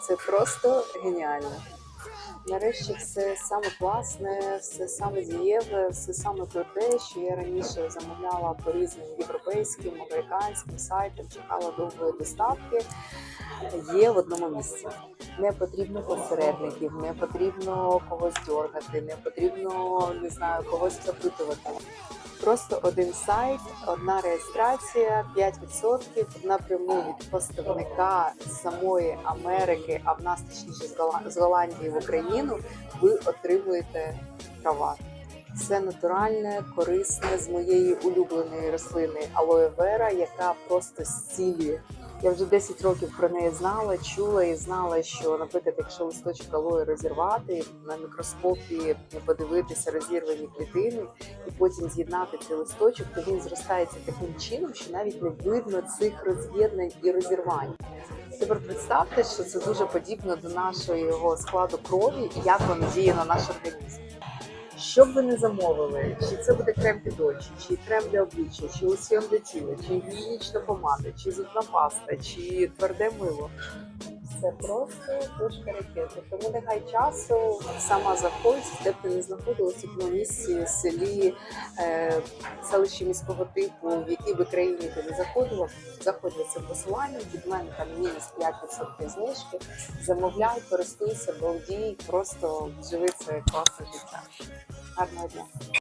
Це просто геніально. Нарешті все саме класне, все саме дієве, все саме про те, що я раніше замовляла по різним європейським, американським сайтам, чекала довгої доставки. Є в одному місці. Не потрібно посередників, не потрібно когось дергати, не потрібно не знаю когось запитувати. Просто один сайт, одна реєстрація, 5% напряму від поставника з самої Америки, а в нас точніше з Голландії в Україну, ви отримуєте права. Все натуральне, корисне з моєї улюбленої рослини алоe вера, яка просто зцілює. Я вже 10 років про неї знала, чула і знала, що, наприклад, якщо листочок алої розірвати на мікроскопі, подивитися розірвані клітини і потім з'єднати цей листочок, то він зростається таким чином, що навіть не видно цих роз'єднань і розірвань. Тепер представте, що це дуже подібно до нашого складу крові і як воно діє на наш організм. Що б ви не замовили, чи це буде крем під очі, чи крем для обличчя, чи лосьйон для тіла, чи гігієнічна помада, чи зубна паста, чи тверде мило. Це просто дошка ракети. Тому не гай часу, сама заходь, де б ти не знаходилася в місці, селі, е, селищі міського типу, в якій би країні ти не заходила, заходь за цим посиланням, від мене там мінус 5% знижки. Замовляй, користуйся, балдій, просто живи це класне життя. Гарного дня!